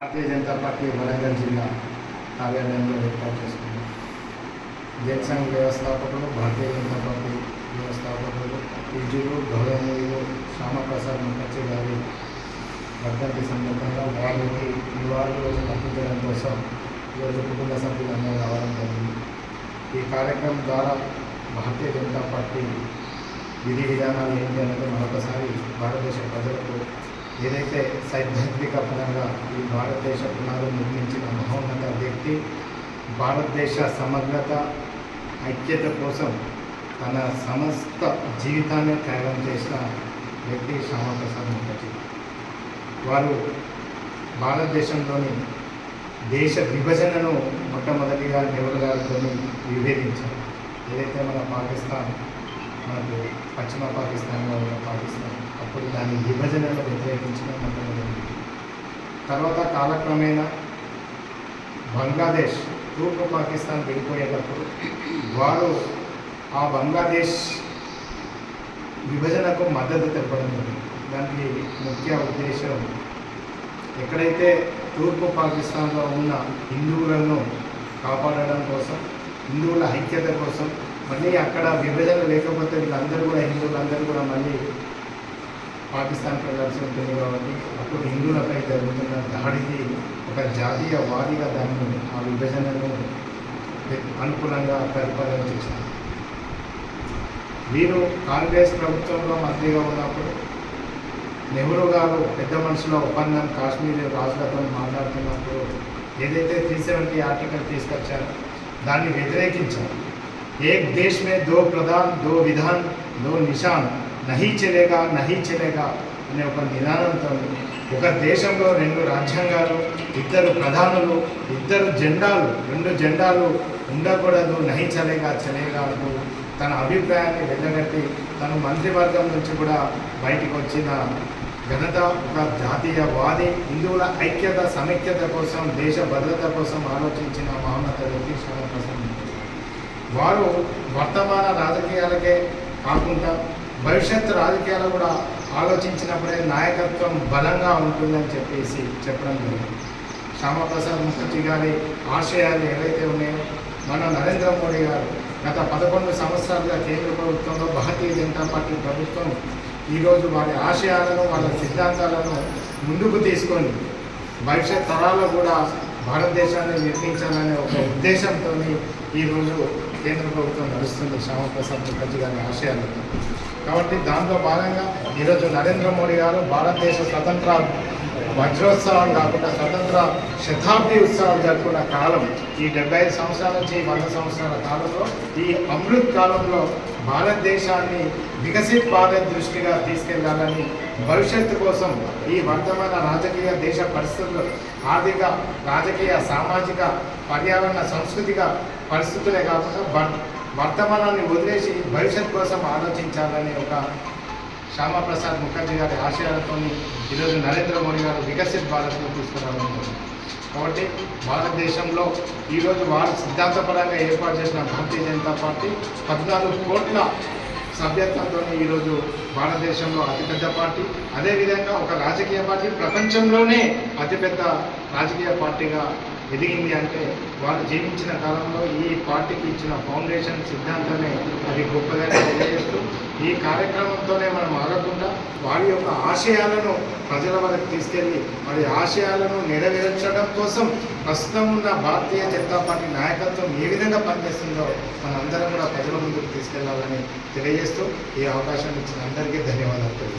Bharatiya Janata party Warangal జిల్లా కార్యాలయంలో ఏర్పాటు చేసుకుంది. జనసంఘ వ్యవస్థాపకులు భారతీయ జనతా పార్టీ వ్యవస్థాపకులు పూజ్యులు గౌరవనీయులు శ్యామప్రసాద్ ముఖర్జీ గారి వర్ధంతి సందర్భంగా వారికి నివాళులు అర్పించడం కోసం ఈరోజు కుటుంబ సభ్యులందరూ రావడం జరిగింది. ఈ కార్యక్రమం ద్వారా భారతీయ జనతా పార్టీ విధి విధానాలు ఏంటి అనేది మరొకసారి భారతదేశ ప్రజలకు ఏదైతే సైద్ధాంతిక పరంగా ఈ భారతదేశ పునాదులు నిర్మించిన మహోన్నత వ్యక్తి భారతదేశ సమగ్రత ఐక్యత కోసం తన సమస్త జీవితాన్ని త్యాగం చేసిన వ్యక్తి శ్యామప్రసాద్ ముఖర్జీ. వారు భారతదేశంలోని దేశ విభజనను మొట్టమొదటిగా నెహ్రూ గారితో విభేదించారు. ఏదైతే మన పాకిస్తాన్ మనకు పశ్చిమ పాకిస్తాన్లో ఉన్న దాని విభజనను వ్యతిరేకించిన మొట్టమొదటి తర్వాత కాలక్రమేణా బంగ్లాదేశ్ తూర్పు పాకిస్తాన్ విడిపోయేటప్పుడు వారు ఆ బంగ్లాదేశ్ విభజనకు మద్దతు తెలపడం జరిగింది. దానికి ముఖ్య ఉద్దేశం ఎక్కడైతే తూర్పు పాకిస్తాన్లో ఉన్న హిందువులను కాపాడడం కోసం హిందువుల ఐక్యత కోసం మళ్ళీ అక్కడ విభజన లేకపోతే వీళ్ళందరూ కూడా హిందువులందరూ కూడా మళ్ళీ పాకిస్తాన్ వెళ్ళాల్సి ఉంటుంది కాబట్టి అప్పుడు హిందువులపై జరుగుతున్న దాడికి ఒక జాతీయ వాదిగా దాన్ని ఆ విభజనను అనుకూలంగా పరిపాలన చేశారు. వీరు కాంగ్రెస్ ప్రభుత్వంలో మంత్రిగా ఉన్నప్పుడు నెహ్రూ గారు పెద్ద మనుషుల ఒప్పందం కాశ్మీర్ రాజులతో మాట్లాడుతున్నప్పుడు ఏదైతే త్రీ సెవెంటీ ఆర్టికల్ తీసుకొచ్చారో దాన్ని వ్యతిరేకించారు. ఏక్ దేశ్ మే దో ప్రధాన్ దో విధాన్ దో నిషాన్ నహి చెలేగా నహీ చెలేగా అనే ఒక నిదానంతో ఒక దేశంలో రెండు రాజ్యాంగాలు ఇద్దరు ప్రధానులు ఇద్దరు జెండాలు రెండు జెండాలు ఉండకూడదు. నహి చలేగా చలేగా తన అభిప్రాయాన్ని వెళ్ళగట్టి తను మంత్రివర్గం నుంచి కూడా బయటకు వచ్చిన ఘనత ఒక జాతీయవాది హిందువుల ఐక్యత సమైక్యత కోసం దేశ భద్రత కోసం ఆలోచించిన మహోన్నత వ్యక్తి శ్యామప్రసాద్ వారు వర్తమాన రాజకీయాలకే కాకుండా భవిష్యత్ రాజకీయాలు కూడా ఆలోచించినప్పుడే నాయకత్వం బలంగా ఉంటుందని చెప్పేసి చెప్పడం జరిగింది. శ్యామప్రసాద్ ముఖర్జీ గారి ఆశయాలు ఏవైతే ఉన్నాయో మన నరేంద్ర మోడీ గారు గత పదకొండు సంవత్సరాలుగా కేంద్ర ప్రభుత్వంలో భారతీయ జనతా పార్టీ ప్రభుత్వం ఈరోజు వారి ఆశయాలను వాళ్ళ సిద్ధాంతాలను ముందుకు తీసుకొని భవిష్యత్ తరాల్లో కూడా భారతదేశాన్ని నిర్మించాలనే ఒక ఉద్దేశంతో ఈరోజు కేంద్ర ప్రభుత్వం నడుస్తుంది శ్యామప్రసాద్ ముఖర్జీ గారి ఆశయాలతో కాబట్టి దాంట్లో భాగంగా ఈరోజు నరేంద్ర మోడీ గారు భారతదేశ స్వతంత్ర వజ్రోత్సవాలు కాకుండా స్వతంత్ర శతాబ్ది ఉత్సవాలు జరుపుకున్న కాలం. ఈ డెబ్బై ఐదు సంవత్సరాల నుంచి వంద సంవత్సరాల కాలంలో ఈ అమృత్ కాలంలో భారతదేశాన్ని వికసిత్ భారత్ దృష్టిగా తీసుకెళ్ళాలని భవిష్యత్తు కోసం ఈ వర్తమాన రాజకీయ దేశ పరిస్థితులు ఆర్థిక రాజకీయ సామాజిక పర్యావరణ సాంస్కృతిక పరిస్థితులే కాకుండా వర్తమానాన్ని వదిలేసి భవిష్యత్ కోసం ఆలోచించాలని ఒక శ్యామాప్రసాద్ ముఖర్జీ గారి ఆశయాలతో ఈరోజు నరేంద్ర మోడీ గారు వికసిత్ భారత్ను తీసుకురావడం కాబట్టి భారతదేశంలో ఈరోజు వారు సిద్ధాంతపరంగా ఏర్పాటు చేసిన భారతీయ జనతా పార్టీ పద్నాలుగు కోట్ల సభ్యత్వంతో ఈరోజు భారతదేశంలో అతిపెద్ద పార్టీ. అదేవిధంగా ఒక రాజకీయ పార్టీ ప్రపంచంలోనే అతిపెద్ద రాజకీయ పార్టీగా ఎదిగింది అంటే వారు జీవించిన కాలంలో ఈ పార్టీకి ఇచ్చిన ఫౌండేషన్ సిద్ధాంతమే అది గొప్పగా తెలియజేస్తూ ఈ కార్యక్రమంతోనే మనం ఆగకుండా వారి యొక్క ఆశయాలను ప్రజల వరకు తీసుకెళ్ళి వారి ఆశయాలను నెరవేర్చడం కోసం ప్రస్తుతం ఉన్న భారతీయ జనతా పార్టీ నాయకత్వం ఏ విధంగా పనిచేస్తుందో మనందరం కూడా ప్రజల ముందుకు తీసుకెళ్ళాలని తెలియజేస్తూ ఈ అవకాశం ఇచ్చిన అందరికీ ధన్యవాదాలు తెలియజేస్తాం